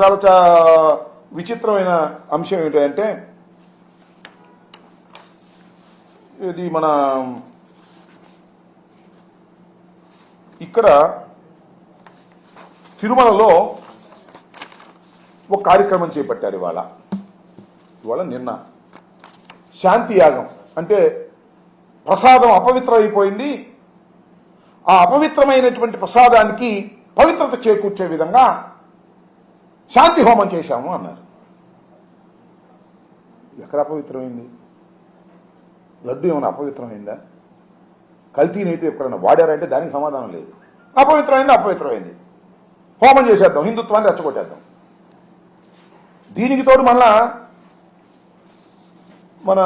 చాలా చా విచిత్రమైన అంశం ఏంటంటే ఇది మన ఇక్కడ తిరుమలలో ఒక కార్యక్రమం చేపట్టారు ఇవాళ. ఇవాళ నిన్న. శాంతి యాగం. అంటే ప్రసాదం అపవిత్రమైపోయింది అయిపోయింది. ఆ అపవిత్రమైనటువంటి ప్రసాదానికి పవిత్రత చేకూర్చే విధంగా శాంతి హోమం చేశాము అన్నారు. ఎక్కడ అపవిత్రమైంది? లడ్డు ఏమైనా అపవిత్రమైందా? కల్తీనైతే ఎప్పుడైనా వాడారంటే దానికి సమాధానం లేదు. అపవిత్రమైంది అపవిత్రమైంది. హోమం చేసేద్దాం హిందుత్వాన్ని రెచ్చగొట్టేద్దాం. దీనికి తోడు మళ్ళా మన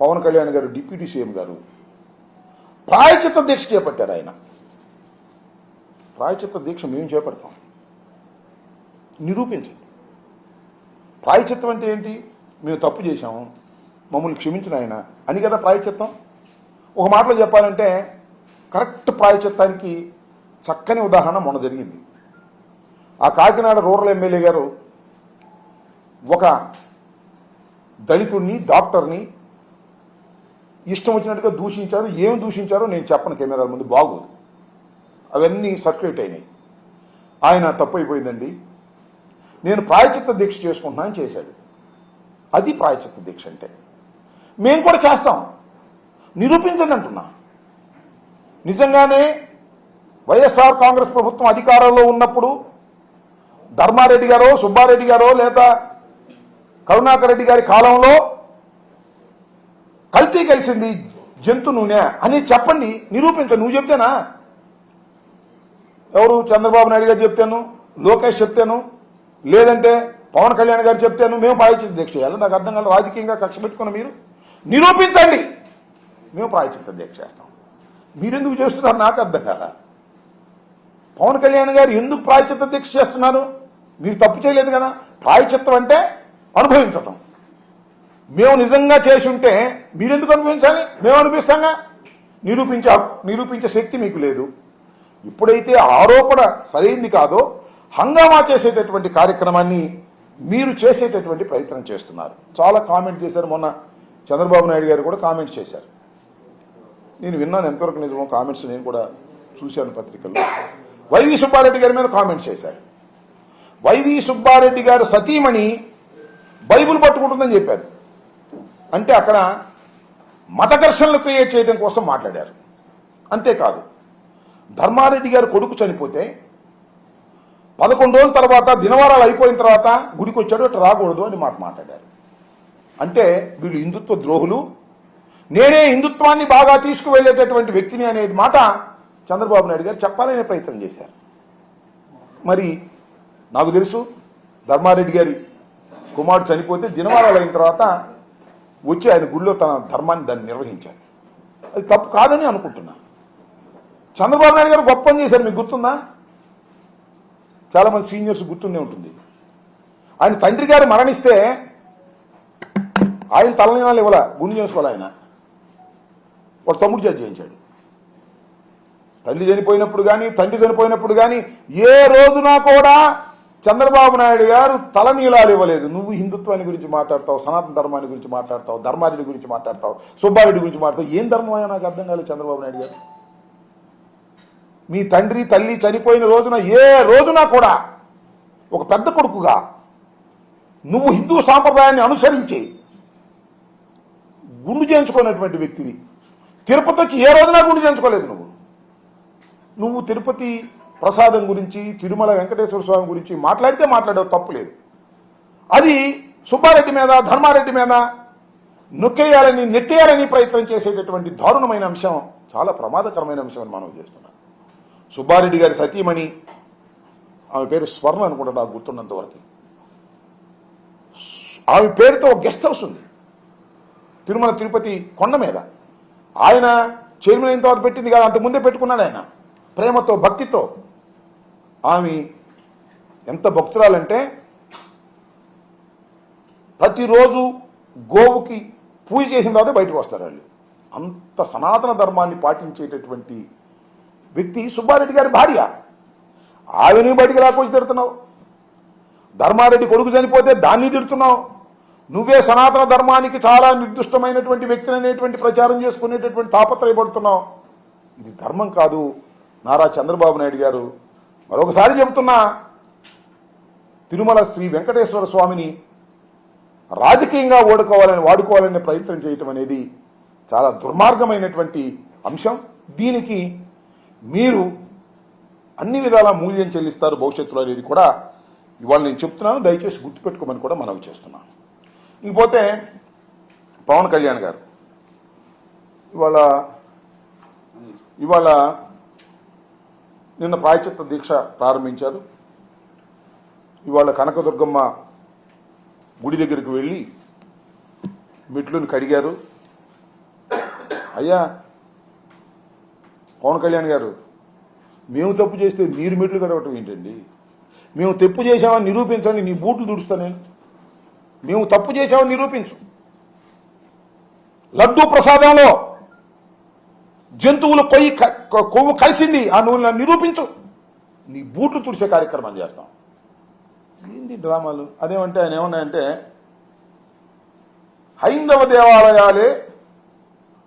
పవన్ కళ్యాణ్ గారు డిప్యూటీ సీఎం గారు ప్రాయచిత్త దీక్ష చేపట్టారు ఆయన. ప్రాయచిత్త దీక్ష మేము చేపడతాం. నిరూపించండి. ప్రాయచిత్తం అంటే ఏంటి? మేము తప్పు చేశాము మమ్మల్ని క్షమించిన ఆయన అని కదా ప్రాయచిత్తం ఒక మాటలో చెప్పాలంటే కరెక్ట్ ప్రాయచిత్తానికి చక్కని ఉదాహరణ మొన్న జరిగింది. ఆ కాకినాడ రూరల్ ఎమ్మెల్యే గారు ఒక దళితుడిని డాక్టర్ని ఇష్టం వచ్చినట్టుగా దూషించారు. ఏం దూషించారో నేను చెప్పను కెమెరాల ముందు బాగోదు. అవన్నీ సర్క్యులేట్ అయినాయి. ఆయన తప్పు అయిపోయిందండి. నేను ప్రాయచిత్త దీక్ష చేసుకుంటున్నాను చేశాడు. అది ప్రాయచిత్త దీక్ష అంటే. మేము కూడా చేస్తాం. నిరూపించండి అంటున్నా. నిజంగానే వైఎస్ఆర్ కాంగ్రెస్ ప్రభుత్వం అధికారంలో ఉన్నప్పుడు ధర్మారెడ్డి గారో సుబ్బారెడ్డి గారో లేదా కరుణాకర్ రెడ్డి గారి కాలంలో కల్తీ కలిసింది జంతు నూనె అని చెప్పండి. నిరూపించ నువ్వు చెప్తేనా? ఎవరు? చంద్రబాబు నాయుడు గారు చెప్తాను? లోకేష్ చెప్తాను? లేదంటే పవన్ కళ్యాణ్ గారు చెప్తాను మేము ప్రాయచిత దీక్ష చేయాలి. నాకు అర్థం కాదు రాజకీయంగా కక్ష పెట్టుకున్న మీరు నిరూపించండి. మేము ప్రాయచిత దీక్ష చేస్తాం. మీరెందుకు చేస్తున్నారు? నాకు అర్థం కాదా పవన్ కళ్యాణ్ గారు ఎందుకు ప్రాయచిత్త దీక్ష చేస్తున్నారు? మీరు తప్పు చేయలేదు కదా. ప్రాయచిత్తం అంటే అనుభవించటం. మేము నిజంగా చేసి ఉంటే మీరెందుకు అనుభవించాలి? మేము అనిపిస్తాంగా నిరూపించే నిరూపించే శక్తి మీకు లేదు. ఇప్పుడైతే ఆరోపణ సరైంది కాదో హంగామా చేసేటటువంటి కార్యక్రమాన్ని మీరు చేసేటటువంటి ప్రయత్నం చేస్తున్నారు. చాలా కామెంట్ చేశారు మొన్న. చంద్రబాబు నాయుడు గారు కూడా కామెంట్ చేశారు. నేను విన్నాను ఎంతవరకు నిజమో కామెంట్స్ నేను కూడా చూశాను పత్రికల్లో. వైవి సుబ్బారెడ్డి గారి మీద కామెంట్ చేశారు. వైవి సుబ్బారెడ్డి గారు సతీమణి బైబిల్ పట్టుకుంటుందని చెప్పారు. అంటే అక్కడ మత ఘర్షణలు క్రియేట్ చేయడం కోసం మాట్లాడారు. అంతేకాదు ధర్మారెడ్డి గారు కొడుకు చనిపోతే పదకొండు రోజుల తర్వాత దినవారాలు అయిపోయిన తర్వాత గుడికి వచ్చాడు అటు రాకూడదు అని మాట మాట్లాడారు. అంటే వీళ్ళు హిందుత్వ ద్రోహులు. నేనే హిందుత్వాన్ని బాగా తీసుకువెళ్ళేటటువంటి వ్యక్తిని అనేది మాట చంద్రబాబు నాయుడు గారు చెప్పాలనే ప్రయత్నం చేశారు. మరి నాకు తెలుసు ధర్మారెడ్డి గారి కుమారుడు చనిపోతే దినవారాలు అయిన తర్వాత వచ్చి ఆయన గుడిలో తన ధర్మాన్ని దాన్ని నిర్వహించాడు. అది తప్పు కాదని అనుకుంటున్నాను. చంద్రబాబు నాయుడు గారు గొప్ప చేశారు మీకు గుర్తుందా? చాలామంది సీనియర్స్ గుర్తుండే ఉంటుంది. ఆయన తండ్రి గారు మరణిస్తే ఆయన తలనీనాలు ఇవ్వాల గుండె చేసుకోవాలి ఆయన. వాడు తమ్ముడు చేతి చేయించాడు. తల్లి చనిపోయినప్పుడు కానీ తండ్రి చనిపోయినప్పుడు కానీ ఏ రోజున కూడా చంద్రబాబు నాయుడు గారు తలనీలాలు ఇవ్వలేదు. నువ్వు హిందుత్వాన్ని గురించి మాట్లాడతావు సనాతన ధర్మాన్ని గురించి మాట్లాడతావు ధర్మారెడ్డి గురించి మాట్లాడతావు సుబ్బారెడ్డి గురించి మాట్లాడతావు. ఏం ధర్మం నాకు అర్థం కాలేదు చంద్రబాబు నాయుడు గారు? మీ తండ్రి తల్లి చనిపోయిన రోజున ఏ రోజున కూడా ఒక పెద్ద కొడుకుగా నువ్వు హిందూ సాంప్రదాయాన్ని అనుసరించి గుండు చేయించుకున్నటువంటి వ్యక్తివి. తిరుపతి వచ్చి ఏ రోజున గుండు చేయించుకోలేదు నువ్వు? నువ్వు తిరుపతి ప్రసాదం గురించి తిరుమల వెంకటేశ్వర స్వామి గురించి మాట్లాడితే మాట్లాడేవు తప్పులేదు అది సుబ్బారెడ్డి మీద ధర్మారెడ్డి మీద నొక్కేయాలని నెట్టేయాలని ప్రయత్నం చేసేటటువంటి దారుణమైన అంశం చాలా ప్రమాదకరమైన అంశం అని మనం చేస్తున్నాం. సుబ్బారెడ్డి గారి సతీమణి ఆమె పేరు స్వర్ణ అనుకుంటా నాకు గుర్తున్నంత వరకు. ఆమె పేరుతో ఒక గెస్ట్ హౌస్ ఉంది. తిరుమల తిరుపతి కొండ మీద. ఆయన చైర్మన్ అయిన తర్వాత పెట్టింది కాదు అంత ముందే పెట్టుకున్నాడు ఆయన. ప్రేమతో భక్తితో. ఆమె ఎంత భక్తురాలంటే ప్రతిరోజు గోవుకి పూజ చేసిన తర్వాత బయటకు వస్తారు వాళ్ళు. అంత సనాతన ధర్మాన్ని పాటించేటటువంటి వ్యక్తి సుబ్బారెడ్డి గారి భార్య. ఆవిని బయటికి రాకొచ్చి తిడుతున్నావు. ధర్మారెడ్డి కొడుకు చనిపోతే దాన్ని తిడుతున్నావు. నువ్వే సనాతన ధర్మానికి చాలా నిర్దిష్టమైనటువంటి వ్యక్తిని అనేటువంటి ప్రచారం చేసుకునేటటువంటి తాపత్రయపడుతున్నావు. ఇది ధర్మం కాదు. నారా చంద్రబాబు నాయుడు గారు మరొకసారి చెబుతున్నా తిరుమల శ్రీ వెంకటేశ్వర స్వామిని రాజకీయంగా ఓడుకోవాలని వాడుకోవాలనే ప్రయత్నం చేయటం అనేది చాలా దుర్మార్గమైనటువంటి అంశం. దీనికి మీరు అన్ని విధాల మూల్యం చెల్లిస్తారు భవిష్యత్తులో అనేది కూడా ఇవాళ నేను చెప్తున్నాను. దయచేసి గుర్తుపెట్టుకోమని కూడా మనవి చేస్తున్నాను. ఇకపోతే పవన్ కళ్యాణ్ గారు ఇవాళ ఇవాళ నిన్న ప్రాయచిత్త దీక్ష ప్రారంభించారు. ఇవాళ కనకదుర్గమ్మ గుడి దగ్గరికి వెళ్ళి మెట్లుని కడిగారు. అయ్యా పవన్ కళ్యాణ్ గారు మేము తప్పు చేస్తే మీరు మెట్లు కడగటం ఏంటండి? మేము తప్పు చేశామని నిరూపించండి నీ బూట్లు దుడుస్తా నేను. మేము తప్పు చేశామని నిరూపించు. లడ్డూ ప్రసాదంలో జంతువులు కొయ్యి కొవ్వు కలిసింది ఆ నువ్వు నిరూపించు. నీ బూట్లు తుడిసే కార్యక్రమం చేస్తాం. ఏంది డ్రామాలు? అదేమంటే ఆయన ఏమన్నాయంటే హైందవ దేవాలయాలే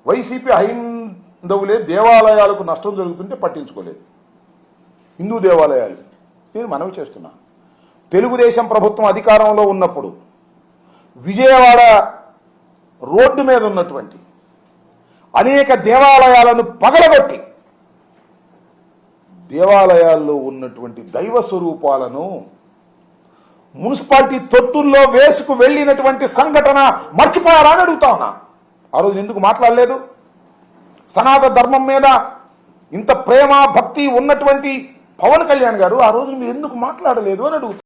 వైసీపీ హైంద హైందవులే దేవాలయాలకు నష్టం జరుగుతుంటే పట్టించుకోలేదు. హిందూ దేవాలయాలు. నేను మనవి చేస్తున్నా. తెలుగుదేశం ప్రభుత్వం అధికారంలో ఉన్నప్పుడు విజయవాడ రోడ్డు మీద ఉన్నటువంటి అనేక దేవాలయాలను పగలగొట్టి దేవాలయాల్లో ఉన్నటువంటి దైవ స్వరూపాలను మున్సిపాలిటీ తొట్టుల్లో వేసుకు వెళ్ళినటువంటి సంఘటన మర్చిపోయారా అని అడుగుతా ఉన్నా. ఆ రోజు ఎందుకు మాట్లాడలేదు? సనాత ధర్మం మీద ఇంత ప్రేమ భక్తి ఉన్నటువంటి పవన్ కళ్యాణ్ గారు ఆ రోజు మీరు ఎందుకు మాట్లాడలేదు అని అడుగుతారు